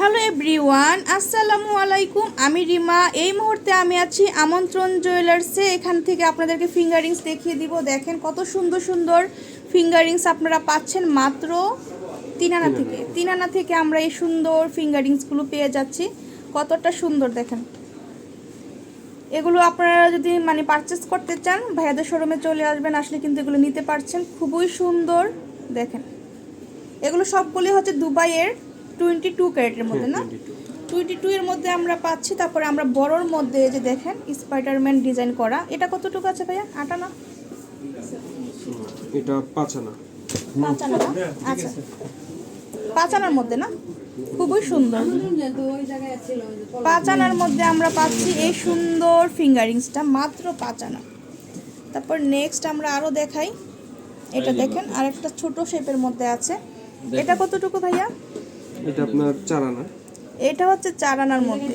Hello everyone আসসালামু আলাইকুম আমি রিমা। এই মুহূর্তে আমি আছি আমন্ত্রণ জুয়েলার্সে এখান থেকে আপনাদেরকে ফিঙ্গারিংস দেখিয়ে দিব। দেখেন কত সুন্দর সুন্দর ফিঙ্গারিংস আপনারা পাচ্ছেন মাত্র তিনানা থেকে। তিনানা থেকে আমরা এই সুন্দর ফিঙ্গারিংসগুলো পেয়ে যাচ্ছি। কতটা সুন্দর দেখেন। এগুলো আপনারা যদি মানে পারচেস করতে চান ভাইয়াদের শোরুমে চলে আসবেন আসলে কিন্তু এগুলো নিতে পারছেন। খুবই সুন্দর দেখেন। এগুলো সবগুলি হচ্ছে দুবাইয়ের টোয়েন্টি টু ক্যারেটের মধ্যে না? Twenty two. এর মধ্যে আমরা পাচ্ছি তারপরে আমরা বড়োর মধ্যে যে দেখেন স্পাইডারম্যান ডিজাইন করা। এটা কতটুকু আছে ভাইয়া? আটা না এটা পাঁচানা পাঁচ আনা আচ্ছা। পাঁচ আনার মধ্যে না? খুবই সুন্দর। পাঁচ আনার মধ্যে আমরা পাচ্ছি এই সুন্দর ফিঙ্গারিংসটা মাত্র পাঁচ আনা। তারপর নেক্সট আমরা আরও দেখাই। এটা দেখেন আরেকটা ছোট শেপের মধ্যে আছে। এটা কতটুকু ভাইয়া? এটা আপনার চারানা? এটা হচ্ছে চার আনার মধ্যে।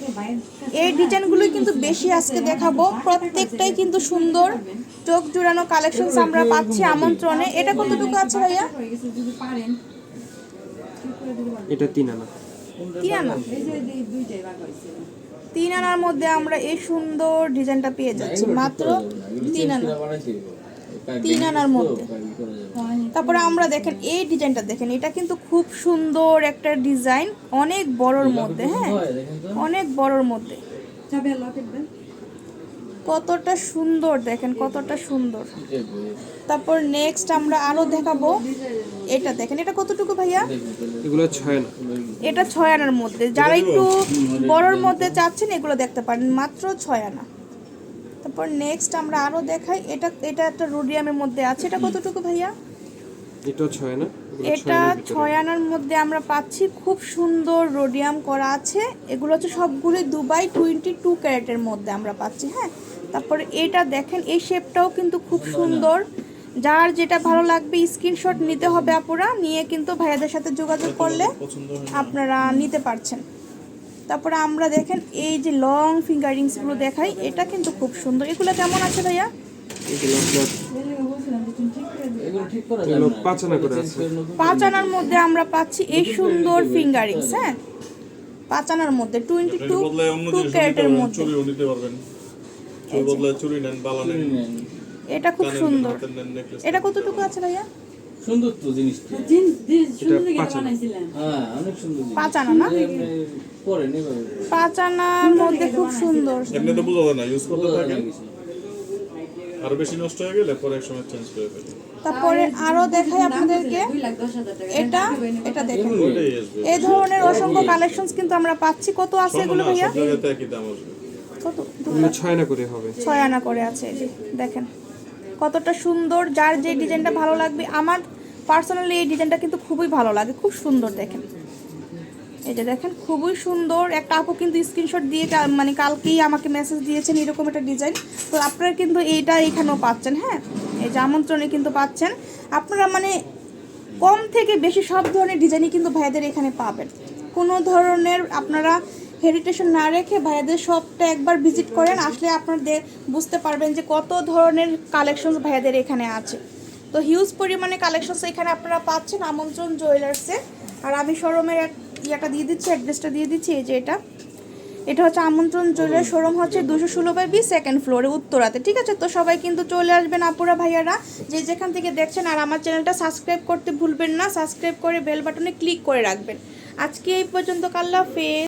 এই ডিজাইনগুলোই কিন্তু বেশি আজকে দেখাবো। প্রত্যেকটাই কিন্তু সুন্দর। চোখ জুড়ানো কালেকশনস আমরা পাচ্ছি আমন্ত্রণে। এটা কতটুকু আছে ভাইয়া? এটা তিন আনা তিন আনা তিন আনার মধ্যে আমরা এই সুন্দর ডিজাইনটা পেয়ে যাচ্ছি। মাত্র তিন আনা তিন আনার মধ্যে। তারপরে আমরা দেখেন এই ডিজাইনটা দেখেন এটা কিন্তু খুব সুন্দর একটা ডিজাইন অনেক বড়র মধ্যে হ্যাঁ। অনেক বড়র মধ্যে। কতটা সুন্দর দেখেন কতটা সুন্দর। তারপর নেক্সট আমরা আরও দেখাবো। এটা দেখেন এটা কতটুকু ভাইয়া? এগুলো ছয় না এটা ছয় আনার মধ্যে। যারা একটু বড়র মধ্যে চাচ্ছেন এগুলো দেখতে পারেন মাত্র ছয় আনা। তারপর নেক্সট আমরা আরও দেখাই এটা এটা একটা রোডিয়ামের মধ্যে আছে এটা কতটুকু ভাইয়া? এটা ছয় না এটা ছয় আনার মধ্যে আমরা পাচ্ছি খুব সুন্দর রোডিয়াম করা আছে এগুলো হচ্ছে সবগুলোই দুবাই টোয়েন্টি টু ক্যারেটের মধ্যে আমরা পাচ্ছি হ্যাঁ? তারপরে এটা দেখেন এই শেপটাও কিন্তু খুব সুন্দর। যার যেটা ভালো লাগবে স্ক্রিনশট নিতে হবে আপুরা নিয়ে কিন্তু ভাইয়াদের সাথে যোগাযোগ করলে আপনারা নিতে পারছেন। তারপরে আমরা দেখেন এই যে লং ফিঙ্গারিংসগুলো দেখাই এটা কিন্তু খুব সুন্দর। এগুলো কেমন আছে ভাইয়া? এগুলো পাঁচ আনার মধ্যে আমরা পাচ্ছি এই সুন্দর ফিঙ্গারিংস হ্যাঁ? পাঁচ আনার মধ্যে টোয়েন্টি টু টু ক্যারেটের পারবেন মধ্যে। চুরিও নিতে পারবেন। চুরি বদলে চুরি নেন বালা নেন। এটা খুব সুন্দর। এটা কতটুকু আছে ভাইয়া? সুন্দর তো জিনিসটা পাঁচ হ্যাঁ অনেক সুন্দর পাঁচ আনা না? পরে পাঁচ আনার মধ্যে খুব সুন্দর। এমনি তো বোঝা না ইউজ করতে থাকেন। আরও বেশি নষ্ট হয়ে গেলে পরে এক সময় চেঞ্জ করে ফেলি। তারপরে আরও দেখাই আপনাদেরকে। এটা এটা দেখেন। এই ধরনের অসংখ্য কালেকশনস কিন্তু আমরা পাচ্ছি। কত আছে এগুলো ভাইয়া? কত? ছয় আনা করে হবে। ছয় আনা করে আছে দেখেন। কতটা সুন্দর, যার যে ডিজাইনটা ভালো লাগবে। আমার পার্সোনালি এই ডিজাইনটা কিন্তু খুবই ভালো লাগে, খুব সুন্দর দেখেন। এই যে দেখেন, খুবই সুন্দর। একটা আপু কিন্তু স্ক্রিনশট দিয়ে মানে কালকেই আমাকে মেসেজ দিয়েছেন এরকম একটা ডিজাইন তো আপনারা কিন্তু এইটা এখানেও পাচ্ছেন হ্যাঁ? এই যে আমন্ত্রণে কিন্তু পাচ্ছেন। আপনারা মানে কম থেকে বেশি সব ধরনের ডিজাইনই কিন্তু ভাইয়াদের এখানে পাবেন। কোনো ধরনের আপনারা হেরিটেশন না রেখে ভাইয়াদের শপটা একবার ভিজিট করেন, আসলে আপনাদের বুঝতে পারবেন যে কত ধরনের কালেকশন ভাইয়াদের এখানে আছে। তো হিউজ পরিমাণে কালেকশনস এখানে আপনারা পাচ্ছেন, আমন্ত্রণ জুয়েলার্সে আর আমি শোরুমের এক ইয়েটা দিয়ে দিচ্ছি অ্যাড্রেসটা দিয়ে দিচ্ছি, এই যে এটা। এটা হচ্ছে আমন্ত্রণ জুয়েলার শোরুম হচ্ছে দুশো ষোলো বাই বি সেকেন্ড ফ্লোরে উত্তরাতে, ঠিক আছে? তো সবাই কিন্তু চলে আসবেন আপুরা ভাইয়ারা, যে যেখান থেকে দেখছেন, আর আমার চ্যানেলটা সাবস্ক্রাইব করতে ভুলবেন না সাবস্ক্রাইব করে বেল বাটনে ক্লিক করে রাখবেন। আজকে এই পর্যন্ত কাল্লা ফেস